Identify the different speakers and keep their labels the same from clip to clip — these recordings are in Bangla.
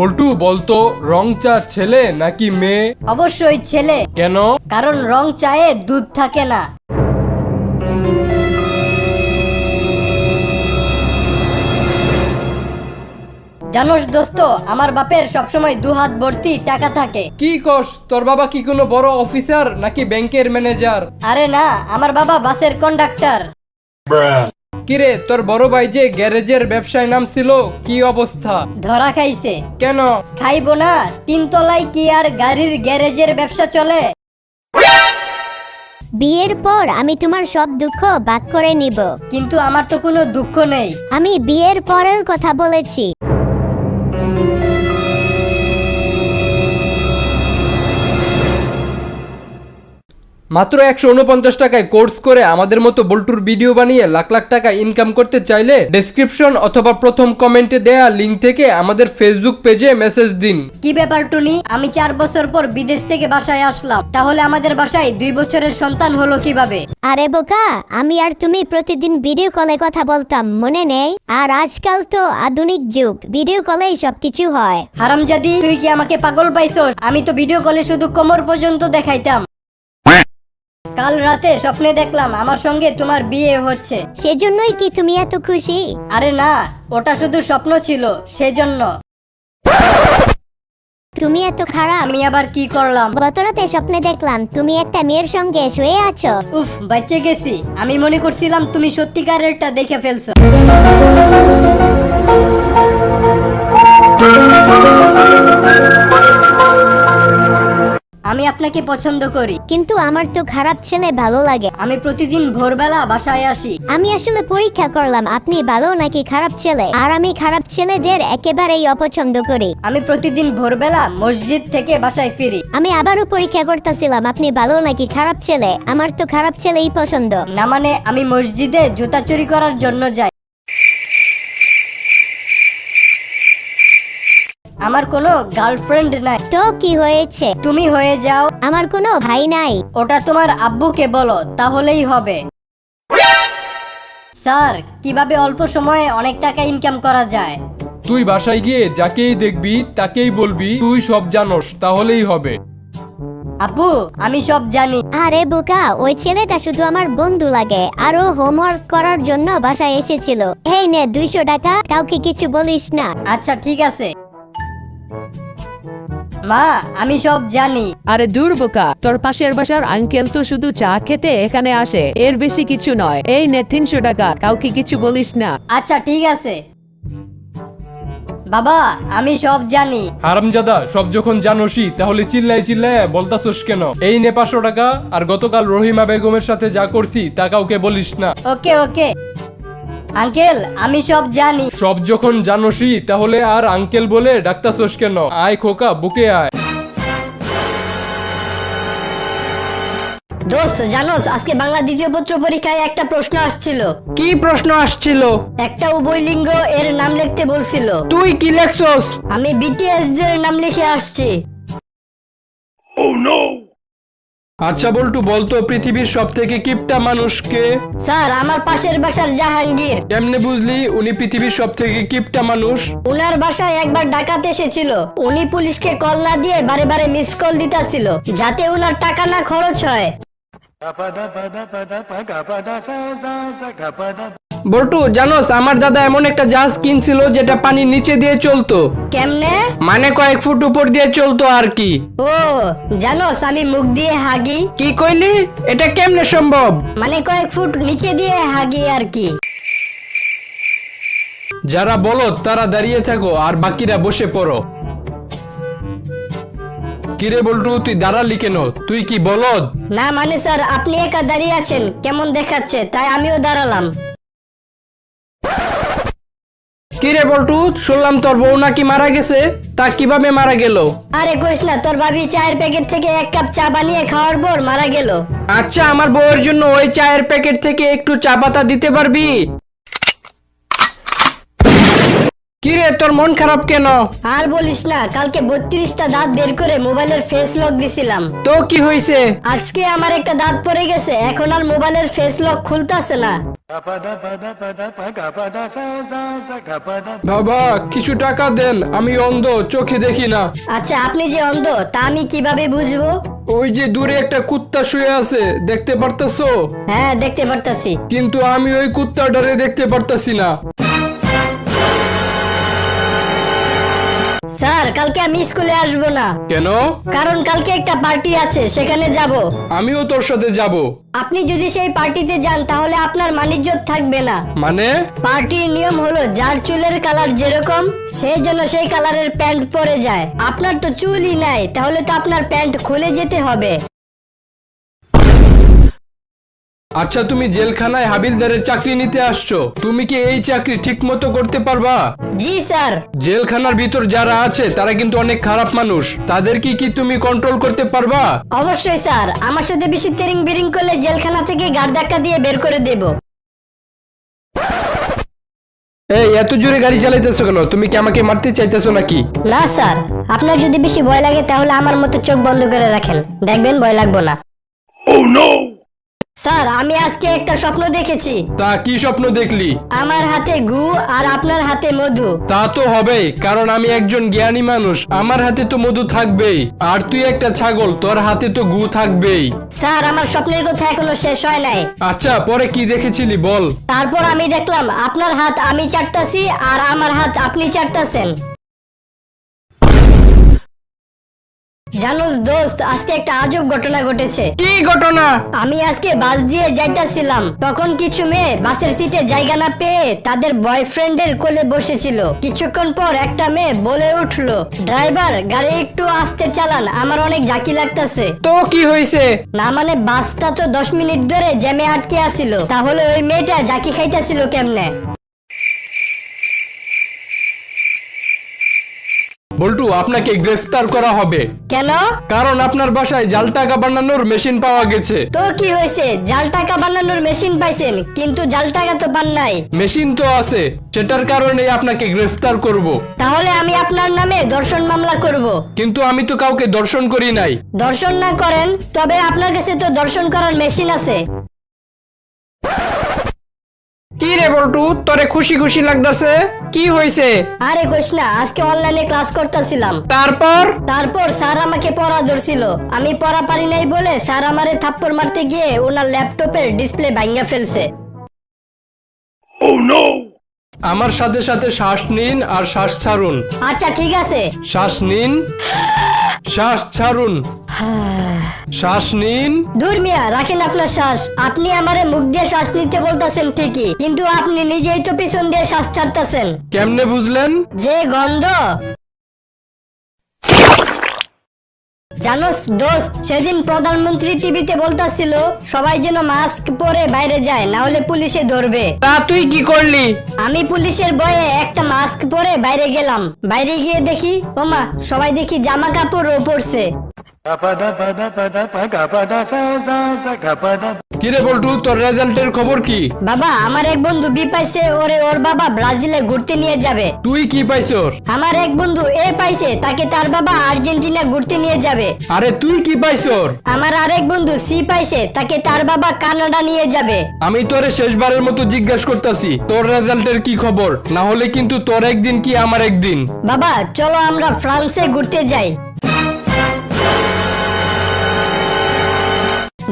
Speaker 1: বল্টু বলতো রং চা ছেলে নাকি মেয়ে?
Speaker 2: অবশ্যই ছেলে।
Speaker 1: কেন?
Speaker 2: কারণ রং চায়ে দুধ থাকে না। জানোস দোস্ত আমার বাপের সবসময় দু হাত ভর্তি টাকা থাকে।
Speaker 1: কি কস তোর বাবা কি কোনো বড় অফিসার নাকি ব্যাংকের ম্যানেজার?
Speaker 2: আরে না আমার বাবা বাসের কন্ডাক্টর।
Speaker 1: কিরে তোর বড় ভাই যে গ্যারেজের ব্যবসায় নাম ছিল কি অবস্থা?
Speaker 2: ধরা খাইছে।
Speaker 1: কেন?
Speaker 2: খাইবো না তিনতলায় কি আর গাড়ির গ্যারেজের ব্যবসা চলে?
Speaker 3: বিয়ের পর আমি তোমার সব দুঃখ বাদ করে নিব।
Speaker 2: কিন্তু আমার তো কোনো দুঃখ নেই।
Speaker 3: আমি বিয়ের পরের কথা বলেছি।
Speaker 1: মাত্র একশো উনপঞ্চাশ টাকায় কোর্স করে আমাদের মতো বল্টুর ভিডিও বানিয়ে লাখ লাখ টাকা ইনকাম করতে চাইলে ডেসক্রিপশন অথবা প্রথম কমেন্টে দেয়া লিঙ্ক থেকে আমাদের ফেসবুক পেজে মেসেজ দিন।
Speaker 2: কি ব্যাপার টুনি? আমি চার বছর পর বিদেশ থেকে বাসায় আসলাম। তাহলে আমাদের বাসায় দুই বছরের সন্তান হলো কীভাবে?
Speaker 3: আরে বোকা আমি আর তুমি প্রতিদিন ভিডিও কলে কথা বলতাম মনে নেই? আর আজকাল তো আধুনিক যুগ ভিডিও কলেই সবকিছু হয়।
Speaker 2: হারামজাদি তুই কি আমাকে পাগল পাইছস? আমি তো ভিডিও কলে শুধু কোমর পর্যন্ত দেখাইতাম। কাল রাতে স্বপ্নে দেখলাম আমার সঙ্গে তোমার বিয়ে হচ্ছে।
Speaker 3: সেজন্যই কি তুমি এত খুশি?
Speaker 2: আরে না ওটা শুধু স্বপ্ন ছিল সেজন্য।
Speaker 3: তুমি এত খারাপ।
Speaker 2: আমি আবার কি করলাম?
Speaker 3: গতরাতে স্বপ্নে দেখলাম তুমি একটা মেয়ের সঙ্গে শুয়ে আছো।
Speaker 2: উফ বাচ্চে গেছি। আমি মনে করছিলাম তুমি সত্যিকারেরটা দেখে ফেলছো। আমি আপনাকে পছন্দ করি।
Speaker 3: কিন্তু আমার তো খারাপ ছেলে ভালো লাগে।
Speaker 2: আমি প্রতিদিন ভোরবেলা বাসায় আসি।
Speaker 3: আমি আসলে পরীক্ষা করলাম আপনি ভালো নাকি খারাপ ছেলে? আর আমি খারাপ ছেলেদের একেবারেই অপছন্দ করি।
Speaker 2: আমি প্রতিদিন ভোরবেলা মসজিদ থেকে বাসায় ফিরি।
Speaker 3: আমি আবারও পরীক্ষা করতেছিলাম আপনি ভালো নাকি খারাপ ছেলে? আমার তো খারাপ ছেলেই পছন্দ।
Speaker 2: না মানে আমি মসজিদে জুতা চুরি করার জন্য যাই। আমার কোনো গার্লফ্রেন্ড নাই।
Speaker 3: তো কি হয়েছে?
Speaker 2: তুমি হয়ে যাও।
Speaker 3: আমার কোনো ভাই নাই।
Speaker 2: ওটা তোমার আব্বুকে বলো তাহলেই হবে। স্যার কীভাবে অল্প সময়ে অনেক টাকা ইনকাম করা যায়?
Speaker 1: তুই বাসায় গিয়ে যাকেই দেখবি তাকেই বলবি তুই সব জানোস তাহলেই হবে।
Speaker 2: আপু আমি সব জানি।
Speaker 3: আরে বোকা ওই ছেলেটা শুধু আমার বন্ধু লাগে। আরও হোমওয়ার্ক করার জন্য বাসায় এসেছিল। এই নে দুইশো টাকা কাউকে কিছু বলিস না।
Speaker 2: আচ্ছা ঠিক আছে। মা আমি সব জানি।
Speaker 4: আরে দূর বোকা তোর পাশের বাসার আঙ্কেল তো শুধু চা খেতে এখানে আসে এর বেশি কিছু নয়। এই নে তিনশো টাকা কাউকে কিছু বলিস না।
Speaker 2: আচ্ছা ঠিক আছে। বাবা আমি সব জানি।
Speaker 1: হারামজাদা সব যখন জানোসই তাহলে চিল্লাই চিল্লায় বলতাছস কেন? এই নে পাঁচশো টাকা আর গতকাল রহিমা বেগমের সাথে যা করছি তা কাউকে বলিস না।
Speaker 2: ওকে ওকে। আঙ্কেল আমি সব জানি।
Speaker 1: সব যখন জানোসই তাহলে আর আঙ্কেল বলে ডাক্তারছস কেন? আয় খোকা বুকে আয়।
Speaker 2: দোস্ত জানোস আজকে বাংলা দ্বিতীয় পত্র পরীক্ষায় একটা প্রশ্ন আসছিল।
Speaker 5: কি প্রশ্ন আসছিল?
Speaker 2: একটা উভয়লিঙ্গ এর নাম লিখতে বলছিল।
Speaker 5: তুই কি লেখছস?
Speaker 2: আমি বিটিএস দের নাম লিখে আসছি।
Speaker 1: আচ্ছা বল্টু বলতো পৃথিবীর সব থেকে কিপটা মানুষকে।
Speaker 2: স্যার আমার পাশের বাসার জাহাঙ্গীর।
Speaker 1: কেমনে বুঝলি? উনি পৃথিবীর সব থেকে কিপটা মানুষ।
Speaker 2: উনার বাসায় একবার ডাকাত এসেছিল। উনি পুলিশকে কল না দিয়ে বারে বারে মিস কল দিতাছিল যাতে উনার টাকা না খরচ হয়।
Speaker 5: বল্টু জানোস আমার দাদা এমন একটা জাহাজ কিনছিল যেটা পানির নিচে দিয়ে চলতো।
Speaker 2: কেমনে?
Speaker 5: মানে কয়েক ফুট উপর দিয়ে চলতো আর কি।
Speaker 2: ও জানোস আমি মুখ দিয়ে হাগি।
Speaker 5: কি কইলি? এটা কেমনে সম্ভব?
Speaker 2: মানে কয়েক ফুট নিচে দিয়ে হাগি আর কি।
Speaker 1: যারা বলো তারা দাঁড়িয়ে থাকো আর বাকিরা বসে পড়ো। কিরে বল্টু তুই দাঁড়ালি কেন? তুই কি বলদ?
Speaker 2: না মানে স্যার আপনি একা দাঁড়িয়ে আছেন কেমন দেখাচ্ছে? তাই আমিও দাঁড়ালাম।
Speaker 5: কি রে বল্টু শুনলাম তোর বউ নাকি মারা গেছে। তা কীভাবে মারা গেল?
Speaker 2: আরে কইস না তোর ভাবি চায়ের প্যাকেট থেকে এক কাপ চা বানিয়ে খাওয়ার পর মারা গেল।
Speaker 5: আচ্ছা আমার বউয়ের জন্য ওই চায়ের প্যাকেট থেকে একটু চা পাতা দিতে পারবি? কিরে তোর মন খারাপ কেন?
Speaker 2: আর বলিস না কালকে বত্রিশটা দাঁত বের করে মোবাইলের ফেস লক দিছিলাম।
Speaker 5: তো কি হয়েছে
Speaker 2: আজকে আমার একটা দাঁত পড়ে গেছে এখন আর মোবাইলের ফেস লক খুলতাছে না।
Speaker 1: বাবা কিছু টাকা দেন আমি অন্ধ চোখে দেখি না।
Speaker 2: আচ্ছা আপনি যে অন্ধ তা আমি কীভাবে বুঝব?
Speaker 1: ওই যে দূরে একটা কুত্তা শুয়ে আছে দেখতে পারতাছো?
Speaker 2: হ্যাঁ দেখতে পারতাছি।
Speaker 1: কিন্তু আমি ওই কুত্তাটারে দেখতে পারতাছি না।
Speaker 2: স্যার কালকে আমি স্কুলে আসব না।
Speaker 1: কেন?
Speaker 2: কারণ কালকে একটা পার্টি আছে সেখানে যাব।
Speaker 1: আমিও তোর সাথে যাব।
Speaker 2: আপনি যদি সেই পার্টিতে যান তাহলে আপনার মানিজ্যত থাকবে না।
Speaker 1: মানে?
Speaker 2: পার্টির নিয়ম হলো যার চুলের কালার যেরকম সেই যেন সেই কালারের প্যান্ট পরে যায়। আপনার তো চুলই নাই তাহলে তো আপনার প্যান্ট খুলে যেতে হবে।
Speaker 1: আচ্ছা তুমি জেলখানায় হাবিলদারের চাকরি নিতে আসছো। তুমি কি এই চাকরি ঠিক মতো করতে পারবা?
Speaker 2: জি স্যার।
Speaker 1: জেলখানার ভিতর যারা আছে তারা কিন্তু অনেক খারাপ মানুষ। তাদের কি কি তুমি কন্ট্রোল করতে পারবা?
Speaker 2: অবশ্যই স্যার। আমার সাথে বেশি তেরিং বিরিং করলে জেলখানা থেকে গাড় ধাক্কা দিয়ে বের করে দেব।
Speaker 1: এই এত জোরে গাড়ি চালাইতেছো কেন? তুমি কি আমাকে মারতে চাইতেছো নাকি?
Speaker 2: না স্যার। আপনার যদি বেশি ভয় লাগে তাহলে আমার মতো চোখ বন্ধ করে রাখেন। দেখবেন ভয় লাগবো না। স্যার আমি আজকে একটা স্বপ্ন দেখেছি।
Speaker 1: তা কি স্বপ্ন দেখলি?
Speaker 2: আমার হাতে গু আর আপনার হাতে মধু।
Speaker 1: তা তো হবেই কারণ আমি একজন জ্ঞানী মানুষ। আমার হাতে তো মধু থাকবেই আর তুই একটা ছাগল তোর হাতে তো গু থাকবেই।
Speaker 2: স্যার আমার স্বপ্নের কথা এখনও শেষ হয় নাই।
Speaker 1: আচ্ছা পরে কি দেখেছিলি বল।
Speaker 2: তারপর আমি দেখলাম আপনার হাত আমি চাটতাছি আর আমার হাত আপনি চাটতাছেন। জানোস দোস্ত আজকে একটা আজব ঘটনা ঘটেছে।
Speaker 1: কি ঘটনা?
Speaker 2: আমি আজকে বাস দিয়ে যাইতাছিলাম তখন কিছু মেয়ে বাসের সিটে জায়গা না পেয়ে তাদের বয়ফ্রেন্ডের কোলে বসেছিল। কিছুক্ষণ পর একটা মেয়ে বলে উঠল ড্রাইভার গাড়ি একটু আস্তে চালান আমার অনেক জাকি লাগতাছে।
Speaker 1: তো কি হয়েছে?
Speaker 2: না মানে বাসটা তো দশ মিনিট ধরে জ্যামে আটকে আসিল তাহলে ওই মেয়েটা জাকি খাইতেছিল কেমনে?
Speaker 1: বল্টু আপনাকে গ্রেফতার করা হবে।
Speaker 2: কেন?
Speaker 1: কারণ আপনার বাসায় জাল টাকা বানানোর মেশিন পাওয়া গেছে।
Speaker 2: তো কি হয়েছে? জাল টাকা বানানোর মেশিন পাইছেন কিন্তু জাল টাকা তো পান নাই।
Speaker 1: মেশিন তো আছে সেটার কারণে আপনাকে গ্রেফতার করব।
Speaker 2: তাহলে আমি আপনার নামে দর্শন মামলা করব।
Speaker 1: কিন্তু আমি তো কাউকে দর্শন করি নাই।
Speaker 2: দর্শন না করেন তবে আপনার কাছে তো দর্শন করার মেশিন আছে।
Speaker 1: কি রে বল্টু তোরে খুশি খুশি লাগতাছে? কি হয়েছে
Speaker 2: আরে কোশ না আজকে অনলাইনে ক্লাস করতেছিলাম।
Speaker 1: তারপর?
Speaker 2: তারপর স্যার আমাকে পড়া ধরছিল। আমি পড়া পারি নাই বলে স্যার আমারে থাপ্পড় মারতে গিয়ে ওনার ল্যাপটপের ডিসপ্লে ভাঙা ফেলছে।
Speaker 1: আমার সাথে সাথে শ্বাস নিন আর শ্বাস ছাড়ুন।
Speaker 2: আচ্ছা ঠিক আছে।
Speaker 1: শ্বাস নিন। শ্বাস ছাড়ুন। শ্বাস নিন।
Speaker 2: দূর মিয়া রাখেন আপনার শ্বাস। আপনি আমারে মুখ দিয়ে শ্বাস নিতে বলতাছেন ঠিকই কিন্তু আপনি নিজেই তো পিছন দিয়ে শ্বাস ছাড়তেছেন।
Speaker 1: কেমনে বুঝলেন?
Speaker 2: যে গন্ধ জানোস দোস্ত সেদিন প্রধানমন্ত্রী টিভিতে বলতাছিল সবাই যেন মাস্ক পরে বাইরে যায় না হলে পুলিশে ধরবে।
Speaker 1: তা তুই কি করলি?
Speaker 2: আমি পুলিশের ভয়ে একটা মাস্ক পরে বাইরে গেলাম। বাইরে গিয়ে দেখি ওমা সবাই দেখি জামা কাপড়ও পরছে।
Speaker 1: কিরে বল্টু তোর রেজাল্টের খবর কি?
Speaker 2: বাবা আমার এক বন্ধু বি পাইছে ওরে ওর বাবা ব্রাজিলে ঘুরতে নিয়ে যাবে।
Speaker 1: তুই কি
Speaker 2: আমার এক বন্ধু এ পাইছে তাকে তার বাবা আর্জেন্টিনা ঘুরতে নিয়ে যাবে।
Speaker 1: আরে তুই কি পাইছর
Speaker 2: আমার আরেক বন্ধু সি পাইছে তাকে তার বাবা কানাডা নিয়ে যাবে।
Speaker 1: আমি তোরে শেষবারের মতো জিজ্ঞাসা করতেছি তোর রেজাল্টের কি খবর? না হলে কিন্তু তোর একদিন কি আমার একদিন?
Speaker 2: বাবা চলো আমরা ফ্রান্সে ঘুরতে যাই।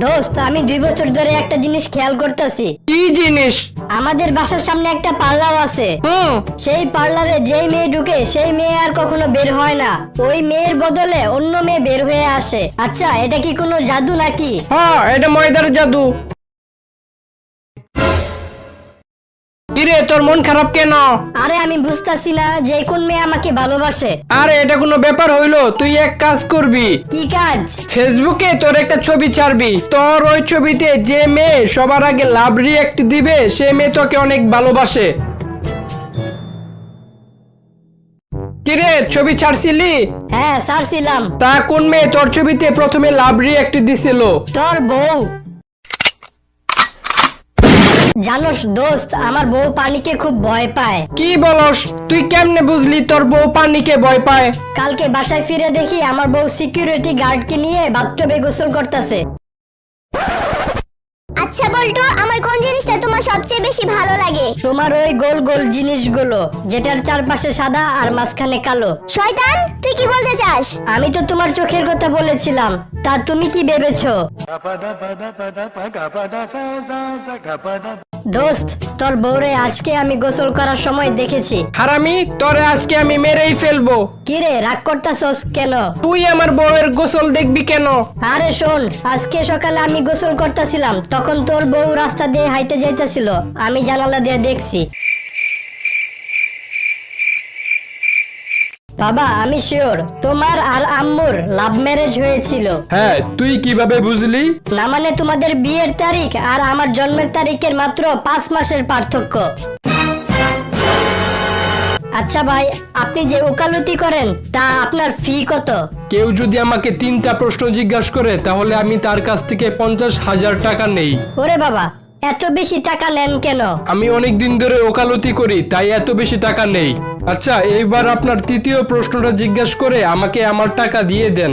Speaker 2: দোস্ত আমি দুই বছর ধরে একটা জিনিস খেয়াল করতেছি।
Speaker 1: কি জিনিস?
Speaker 2: আমাদের বাসার সামনে একটা পার্লার আছে।
Speaker 1: হুম।
Speaker 2: সেই পার্লারে যেই মেয়ে ঢুকে সেই মেয়ে আর কখনো বের হয় না। ওই মেয়ের বদলে অন্য মেয়ে বের হয়ে আসে। আচ্ছা এটা কি কোনো জাদু নাকি?
Speaker 1: হ্যাঁ এটা ময়দার জাদু। তোর মন খারাপ কেন?
Speaker 2: আরে আমি বুঝতাছি না যে কোন মেয়ে আমাকে ভালোবাসে।
Speaker 1: আরে এটা কোনো ব্যাপার হইল? তুই এক কাজ করবি।
Speaker 2: কি কাজ?
Speaker 1: ফেসবুকে তোর একটা ছবি ছাড়বি। তোর ওই ছবিতে যে মেয়ে সবার আগে লাভ রিয়েক্ট দিবে সে মেয়ে তোকে অনেক ভালোবাসে। কিরে ছবি ছাড়ছিলি?
Speaker 2: হ্যাঁ ছাড়ছিলাম।
Speaker 1: তা কোন মেয়ে তোর ছবিতে প্রথমে লাভ রিয়েক্ট দিছিল?
Speaker 2: তোর বউ। জানোস দোস্ত আমার বউ পানিকে খুব ভয় পায়।
Speaker 1: কি বলস? তুই কেমনে বুঝলি তোর বউ পানিকে ভয় পায়?
Speaker 2: কালকে বাসায় ফিরে দেখি আমার বউ সিকিউরিটি গার্ডকে নিয়ে বাথটবে গোসল করতেছে।
Speaker 6: আচ্ছা বল্টু আমার কোন জিনিসটা তোমার সবচেয়ে বেশি ভালো লাগে?
Speaker 2: তোমার ওই গোল গোল জিনিসগুলো যেটার চারপাশে সাদা আর মাঝখানে কালো।
Speaker 6: শয়তান তুই কি বলতে চাস?
Speaker 2: আমি তো তোমার চোখের কথা বলেছিলাম তা তুমি কি ভেবেছো? দোস্ত তোর বউরে আজকে আমি গোসল করার সময় দেখেছি।
Speaker 1: হারামি তোরে আজকে আমি মেরেই ফেলব।
Speaker 2: কিরে রাগ করতাছস কেন?
Speaker 1: তুই আমার বউয়ের গোসল দেখবি কেন?
Speaker 2: আরে শোন আজকে সকালে আমি গোসল করতেছিলাম তখন তোর বউ রাস্তা দিয়ে হাইটে যাইতেছিল আমি জানালা দিয়ে দেখছি। বাবা আমি শিওর। তোমার আর আম্মুর লাভ ম্যারেজ হয়েছিল।
Speaker 1: হ্যাঁ তুই কীভাবে বুঝলি?
Speaker 2: না মানে তোমাদের বিয়ের তারিখ আর আমার জন্মের তারিখের মাত্র পাঁচ মাসের পার্থক্য। আচ্ছা ভাই আপনি যে ওকালতি করেন তা আপনার ফি কত?
Speaker 1: কেউ যদি আমাকে তিনটা প্রশ্ন জিজ্ঞাসা করে তাহলে আমি তার কাছ থেকে পঞ্চাশ হাজার টাকা নেই।
Speaker 2: ওরে বাবা এত বেশি টাকা নেন কেন?
Speaker 1: আমি অনেক দিন ধরে ওকালতি করি তাই এত বেশি টাকা নেই। আচ্ছা এইবার আপনার তৃতীয় প্রশ্নটা জিজ্ঞাসা করে আমাকে আমার টাকা দিয়ে দেন।